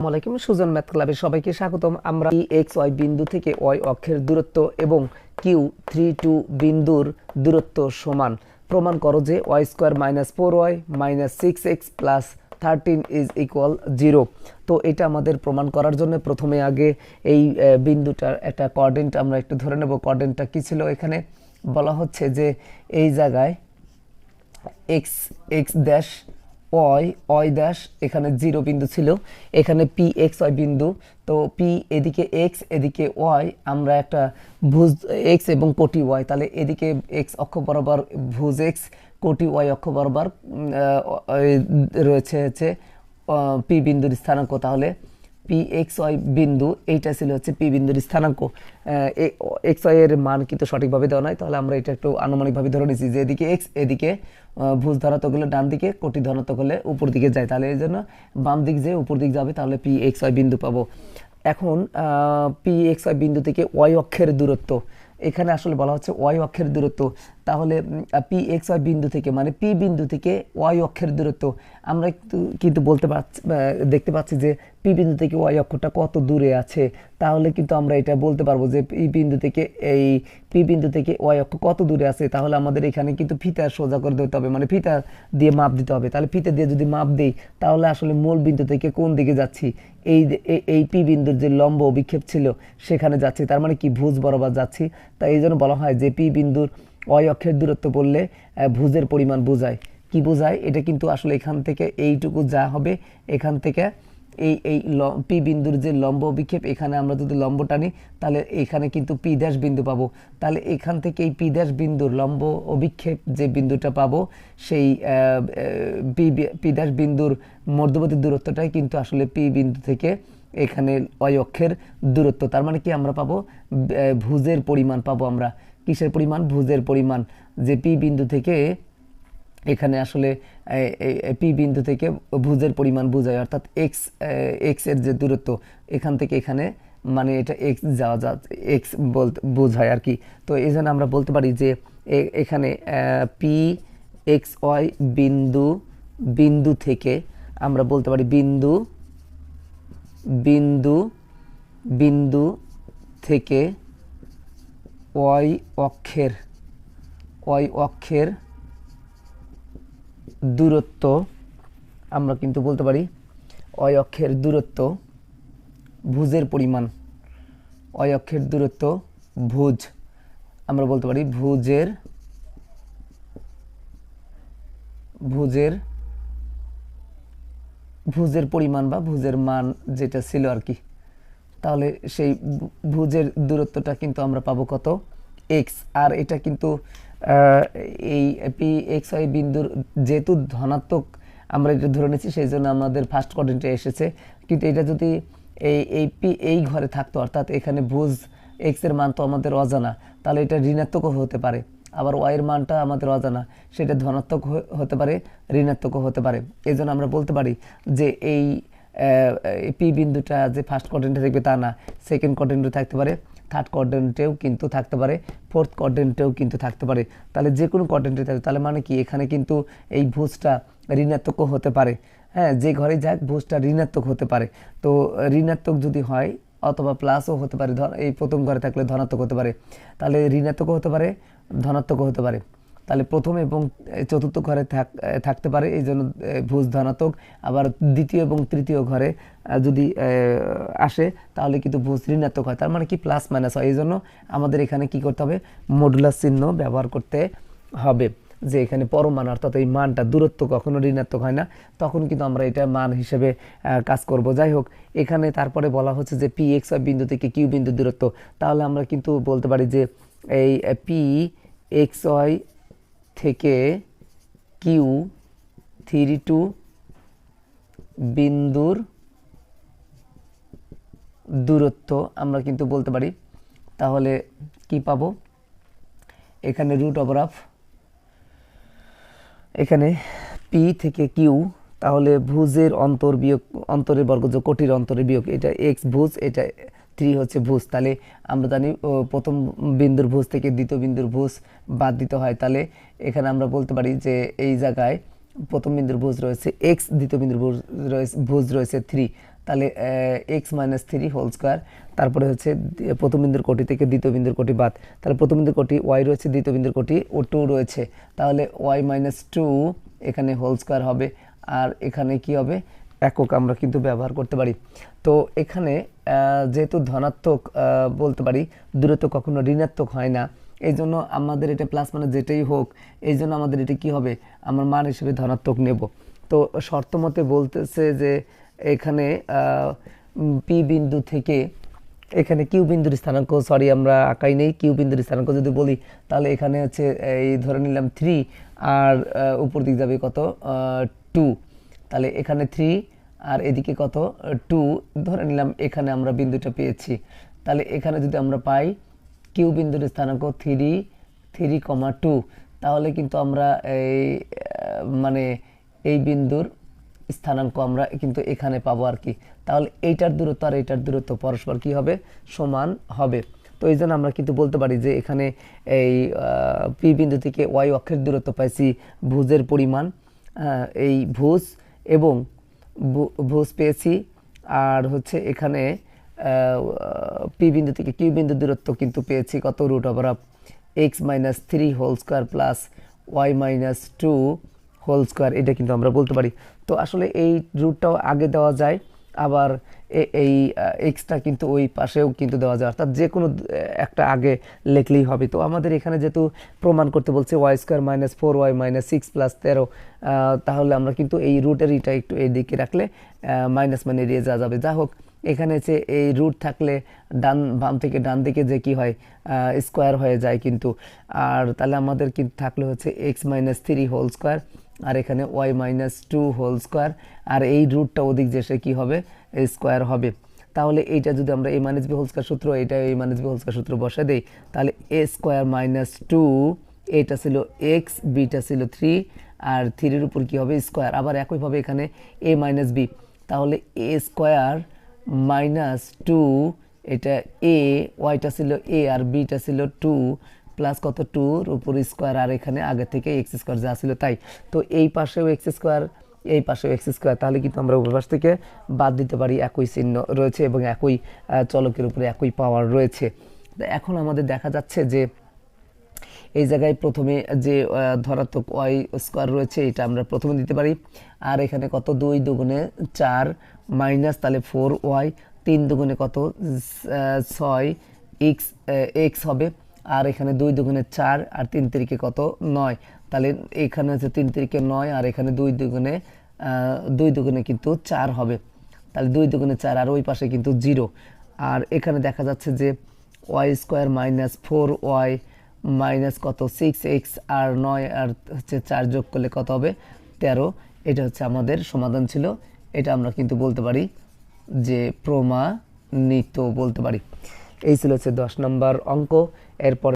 আসসালামাইকুম সুজন ম্যাথ ক্লাবে সবাইকে স্বাগতম। আমরা এক্স ওয়াই বিন্দু থেকে ওয়াই অক্ষের দূরত্ব এবং কিউ থ্রি টু বিন্দুর দূরত্ব সমান। প্রমাণ করো যে Y square minus four Y minus six X plus thirteen is equal zero. তো এটা আমাদের প্রমাণ করার জন্য প্রথমে আগে এই বিন্দুটার একটা কোঅর্ডিনেট আমরা একটু ধরে নেব কর্ডেন্টটা কী ছিল এখানে? বলা হচ্ছে যে এই জায়গায় X X dash Y Y dash এখানে জিরো বিন্দু ছিল। এখানে পি এক্স ওয়াই বিন্দু। তো পি এদিকে এক্স এদিকে ওয়াই আমরা একটা ভুজ এক্স এবং কোটি ওয়াই তাহলে এদিকে এক্স অক্ষ বরাবর ভুজ এক্স কোটি ওয়াই অক্ষ বরাবর রয়েছে হচ্ছে পি বিন্দুর স্থানাঙ্ক। তাহলে পি এক্স ওয়াই বিন্দু, এইটা ছিল হচ্ছে পি বিন্দুর স্থানাঙ্ক। এক্স ওয়াই এর মান কিন্তু সঠিকভাবে দেওয়া নয় তাহলে আমরা এটা একটু আনুমানিকভাবে ধরে নিচ্ছি যে এদিকে এক্স এদিকে ভুজ ধনাত্মক হলে ডান দিকে, কোটি ধনাত্মক হলে উপর দিকে যায়। তাহলে এই জন্য বাম দিক যে উপর দিক যাবে, তাহলে পি এক্স ওয়াই বিন্দু পাবো। এখন পি এক্স ওয়াই বিন্দু থেকে ওয়াই অক্ষের দূরত্ব, এখানে আসলে বলা হচ্ছে ওয়াই অক্ষের দূরত্ব। তাহলে পি এক্স ওয়াই বিন্দু থেকে মানে পি বিন্দু থেকে ওয়াই অক্ষের দূরত্ব, আমরা কিন্তু কিন্তু বলতে পারছি দেখতে পাচ্ছি যে পি বিন্দু থেকে ওয়াই অক্ষটা কত দূরে আছে, তাহলে কিন্তু আমরা এটা বলতে পারব যে পি বিন্দু থেকে এই পি বিন্দু থেকে ওয়াই অক্ষ কত দূরে আছে, তাহলে আমাদের এখানে কিন্তু ফিতা সোজা করে দিতে হবে মানে ফিতা দিয়ে মাপ দিতে হবে। তাহলে ফিতা দিয়ে যদি মাপ দিই, তাহলে আসলে মূল বিন্দু থেকে কোন দিকে যাচ্ছি? এই- এই পি বিন্দুর যে লম্ব অভিক্ষেপ ছিল, সেখানে যাচ্ছি, তার মানে কি ভুজ বরাবর যাচ্ছি। তাই এই জন্য বলা হয় যে পি বিন্দুর অয় অক্ষের দূরত্ব বললে ভুজের পরিমাণ বোঝায়। কি বোঝায়? এটা কিন্তু আসলে এখান থেকে এইটুকু যা হবে, এখান থেকে এই এই পি বিন্দুর যে লম্ব অভিক্ষেপ, এখানে আমরা যদি লম্ব টানি, তাহলে এখানে কিন্তু পি ড্যাশ বিন্দু পাবো। তাহলে এখান থেকে এই পি ড্যাশ বিন্দুর লম্ব অভিক্ষেপ যে বিন্দুটা পাবো, সেই পি পি ড্যাশ বিন্দুর মধ্যবর্তী দূরত্বটাই কিন্তু আসলে পি বিন্দু থেকে এখানে অয় অক্ষের দূরত্ব। তার মানে কি আমরা পাবো? ভুজের পরিমাণ পাবো আমরা। কিসের পরিমাণ? ভুজের পরিমাণ। যে পি বিন্দু থেকে এখানে আসলে পি বিন্দু থেকে ভুজের পরিমাণ বোঝায়। অর্থাৎ এক্স এক্সের যে দূরত্ব, এখান থেকে এখানে মানে এটা এক্স যাওয়া যা এক্স বলতে, বোঝায় আর কি। তো এই জন্য আমরা বলতে পারি যে এখানে পি এক্স ওয়াই বিন্দু বিন্দু থেকে আমরা বলতে পারি বিন্দু বিন্দু বিন্দু থেকে ওয়াই অক্ষের ওয়াই অক্ষের দূরত্ব আমরা কিন্তু বলতে পারি অয় অক্ষের দূরত্ব ভুজের পরিমাণ অয় অক্ষের দূরত্ব ভুজ, আমরা বলতে পারি ভুজের ভুজের ভুজের পরিমাণ বা ভুজের মান যেটা ছিল আর কি। তাহলে সেই ভুজের দূরত্বটা কিন্তু আমরা পাবো কত? এক্স আর এটা কিন্তু এই পি এক্স ওয়াই বিন্দুর যেহেতু ধনাত্মক আমরা এটা ধরে নিচ্ছি, সেই জন্য আমাদের ফার্স্ট কোঅর্ডিনেটে এসেছে। কিন্তু এটা যদি এই এই পি এই ঘরে থাকতো, অর্থাৎ এখানে ভুজ এক্সের মান তো আমাদের অজানা, তাহলে এটা ঋণাত্মকও হতে পারে। আবার ওয়াই এর মানটা আমাদের অজানা, সেটা ধনাত্মক হতে পারে ঋণাত্মকও হতে পারে। এই জন্য আমরা বলতে পারি যে এই পি বিন্দুটা যে ফার্স্ট কোয়ার্ডেন্টে থাকবে তা না সেকেন্ড কোয়ার্ডেন্টে থাকতে পারে থার্ড কোয়ার্ডেন্টেও কিন্তু থাকতে পারে ফোর্থ কোয়ার্ডেন্টেও কিন্তু থাকতে পারে। তাহলে যে কোনো কোয়ার্ডেন্টে থাকবে, তাহলে মানে কি? এখানে কিন্তু এই ভুজটা ঋণাত্মকও হতে পারে। হ্যাঁ যে ঘরে যাক, ভুজটা ঋণাত্মক হতে পারে। তো ঋণাত্মক যদি হয়, অথবা প্লাসও হতে পারে, ধর, এই প্রথম ঘরে থাকলে ধনাত্মক হতে পারে। তাহলে ঋণাত্মকও হতে পারে ধনাত্মকও হতে পারে। তাহলে প্রথম এবং চতুর্থ ঘরে থাক- থাকতে পারে, এই জন্য ভুজ ধনাত্মক। আবার দ্বিতীয় এবং তৃতীয় ঘরে যদি আসে, তাহলে কিন্তু ভুজ ঋণাত্মক হয়। তার মানে কি? প্লাস মাইনাস হয়। এই জন্য আমাদের এখানে কি করতে হবে? মডুলার চিহ্ন ব্যবহার করতে হবে। যে এখানে পরমান অর্থাৎ এই মানটা দূরত্ব কখনো ঋণাত্মক হয় না। তখন কিন্তু আমরা এটা মান হিসেবে কাজ করব। যাই হোক, এখানে তারপরে বলা হচ্ছে যে পি এক্স বিন্দু থেকে কিউ বিন্দু দূরত্ব। তাহলে আমরা কিন্তু বলতে পারি যে এই পি এক্স ওয়াই থেকে কিউ থ্রি টু বিন্দুর দূরত্ব আমরা কিন্তু বলতে পারি। তাহলে কি পাবো? এখানে রুট ওভার অফ এখানে পি থেকে কিউ তাহলে ভুজের অন্তর বিয়োগ, অন্তরের বর্গ যে কোটির অন্তরের বিয়োগ, এটা এক্স ভুজ, এটা থ্রি হচ্ছে ভুজ। তাহলে আমরা জানি প্রথম বিন্দুর ভুজ থেকে দ্বিতীয় বিন্দুর ভুজ বাদ দিতে হয়। তাহলে এখানে আমরা বলতে পারি যে এই জায়গায় প্রথম বিন্দুর ভুজ রয়েছে এক্স দ্বিতীয় বিন্দুর ভুজ রয়েছে ভুজ রয়েছে থ্রি তাহলে x minus three whole square তারপরে হচ্ছে প্রথম বিন্দুর কোটি থেকে দ্বিতীয় বিন্দুর কোটি বাদ। তাহলে প্রথম বিন্দুর কোটি ওয়াই রয়েছে, দ্বিতীয় বিন্দুর কোটি ও টু রয়েছে। তাহলে ওয়াই মাইনাস টু এখানে হোল স্কোয়ার হবে। আর এখানে কি হবে? একক আমরা কিন্তু ব্যবহার করতে পারি। তো এখানে যেহেতু ধনাত্মক বলতে পারি, দূরত্ব কখনো ঋণাত্মক হয় না। এই জন্য আমাদের এটা প্লাস মানে যেটাই হোক এই জন্য আমাদের এটা কি হবে? আমার মান হিসেবে ধনাত্মক নেব। তো শর্ত মতে বলতেছে যে এখানে পি বিন্দু থেকে এখানে কিউ বিন্দুর স্থানাঙ্ক সরি আমরা আঁকাই নেই। কিউ বিন্দুর স্থানাঙ্ক যদি বলি, তাহলে এখানে হচ্ছে, এই ধরে নিলাম থ্রি আর উপর দিক যাবে কত? টু তাহলে এখানে থ্রি আর এদিকে কত? টু ধরে নিলাম এখানে আমরা বিন্দুটা পেয়েছি। তাহলে এখানে যদি আমরা পাই কিউ বিন্দুর স্থানাঙ্ক থ্রি থ্রি কমা টু তাহলে কিন্তু আমরা এই মানে এই বিন্দুর স্থানাঙ্ক আমরা কিন্তু এখানে পাবো আর কি। তাহলে এইটার দূরত্ব আর এইটার দূরত্ব পরস্পর কি হবে? সমান হবে। তো এই জন্য আমরা কিন্তু বলতে পারি যে এখানে এই পি বিন্দু থেকে ওয়াই অক্ষের দূরত্ব পাইছি ভুজের পরিমাণ এই ভুজ এবং ভুজ পেয়েছি। আর হচ্ছে এখানে পি বিন্দু থেকে কিউ বিন্দু দূরত্ব কিন্তু পেয়েছি কত root over of x minus three whole square plus y minus two whole square এটা কিন্তু আমরা বলতে পারি। তো আসলে এই রুটটাও আগে দেওয়া যায়। আবার এই এক্সটা কিন্তু ওই পাশেও কিন্তু দেওয়া যায়। অর্থাৎ যে কোনো একটা আগে লিখলেই হবে। তো আমাদের এখানে যেহেতু প্রমাণ করতে বলছে y square minus four y minus six plus তেরো তাহলে আমরা কিন্তু এই রুটের ইটা একটু এই দিকে রাখলে মাইনাস মানে এড়িয়ে যাওয়া যাবে। যা হোক, এখানে যে এই রুট থাকলে ডান, বাম থেকে ডান দিকে যে কি হয় স্কোয়ার হয়ে যায় কিন্তু। আর তাহলে আমাদের কিন্তু থাকলে হচ্ছে x minus three whole square আর এখানে y minus two whole square আর এই রুটটা ওদিক যে সে কী হবে? স্কোয়ার হবে। তাহলে এইটা যদি আমরা a minus b whole square সূত্র, এটা এই মাইনাস বি হোল স্কোয়ার সূত্র বসে দেই, তাহলে এ স্কোয়ার মাইনাস টু এটা ছিল এক্স বিটা ছিল থ্রি আর থ্রির উপর কী হবে? স্কোয়ার আবার একইভাবে এখানে এ মাইনাস বি তাহলে এ স্কোয়ার মাইনাস টু এটা এ ওয়াইটা ছিল এ আর বিটা ছিল টু প্লাস কত টুর, উপর স্কোয়ার, আর এখানে আগে থেকে এক্স স্কোয়ার যা ছিল তাই। তো এই পাশেও এক্স স্কোয়ার, এই পাশেও এক্স স্কোয়ার, তাহলে কিন্তু আমরা উভয় পাশ থেকে বাদ দিতে পারি একই চিহ্ন রয়েছে এবং একই চলকের উপরে একই পাওয়ার রয়েছে। এখন আমাদের দেখা যাচ্ছে যে এই জায়গায় প্রথমে যে ধরাত্মক ওয়াই স্কোয়ার রয়েছে, এটা আমরা প্রথমে দিতে পারি। আর এখানে কত? দুই দুগুণে চার মাইনাস তাহলে ফোর ওয়াই তিন দুগুণে কত? ছয় এক্স এক্স হবে। আর এখানে দুই দুগুণে চার আর তিন তিরিকে কত? নয়। তাহলে এখানে হচ্ছে তিন তিরিকে নয় আর এখানে দুই দুগুণে দুই দুগুণে কিন্তু চার হবে। তাহলে দুই দুগুণে চার আর ওই পাশে কিন্তু জিরো। আর এখানে দেখা যাচ্ছে যে y square minus four y minus কত? সিক্স এক্স আর নয় আর হচ্ছে চার যোগ করলে কত হবে? তেরো। এটা হচ্ছে আমাদের সমাধান ছিল। এটা আমরা কিন্তু বলতে পারি যে প্রমাণিত বলতে পারি। এই ছিল হচ্ছে দশ নম্বর অঙ্ক। el por